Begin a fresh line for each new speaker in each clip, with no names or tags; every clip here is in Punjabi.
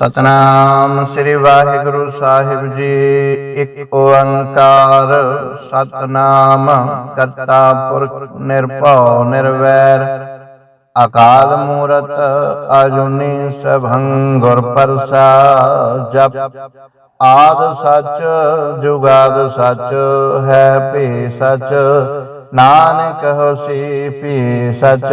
ਸਤਨਾਮ ਸ੍ਰੀ ਵਾਹਿਗੁਰੂ ਸਾਹਿਬ ਜੀ। ਇੱਕ ਓੰਕਾਰ, ਸਤਨਾਮ ਕਰਤਾ ਪੁਰਖ ਨਿਰਭਉ ਨਿਰਵੈਰ। ਅਕਾਲ ਮੂਰਤ ਅਜੂਨੀ ਸਭੰ ਗੁਰ ਪ੍ਰਸਾਦ ਜਪ। ਆਦ ਸੱਚ, ਜੁਗਾਦ ਸੱਚ, ਹੈ ਭੀ ਸੱਚ। ਨਾਨਕ ਹੋਸੀ ਭੀ ਸੱਚ।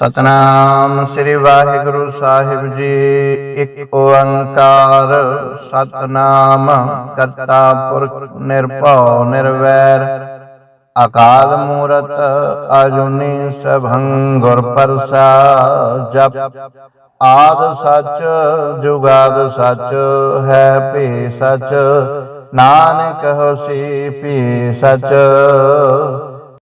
ਸਤਨਾਮ ਸ੍ਰੀ ਵਾਹਿਗੁਰੂ ਸਾਹਿਬ ਜੀ। ਇੱਕ ਓੰਕਾਰ, ਸਤਨਾਮ ਕਰਤਾ ਪੁਰਖ ਨਿਰਭਉ ਨਿਰਵੈਰ। ਅਕਾਲ ਮੂਰਤ ਅਜੂਨੀ ਸਭੰ ਗੁਰ ਪ੍ਰਸਾਦ ਜਪ। ਆਦ ਸੱਚ, ਜੁਗਾਦ ਸੱਚ, ਹੈ ਭੀ ਸੱਚ। ਨਾਨਕ ਹੋਸੀ ਭੀ ਸੱਚ।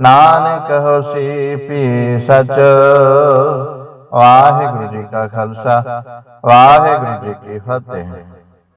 ਨਾਨਕ ਹੋਸੀ ਪੀ ਸਚ ਵਾਹਿਗੁਰੂ ਜੀ ਕਾ ਖਾਲਸਾ ਵਾਹਿਗੁਰੂ ਜੀ ਕੀ ਫਤਿਹ।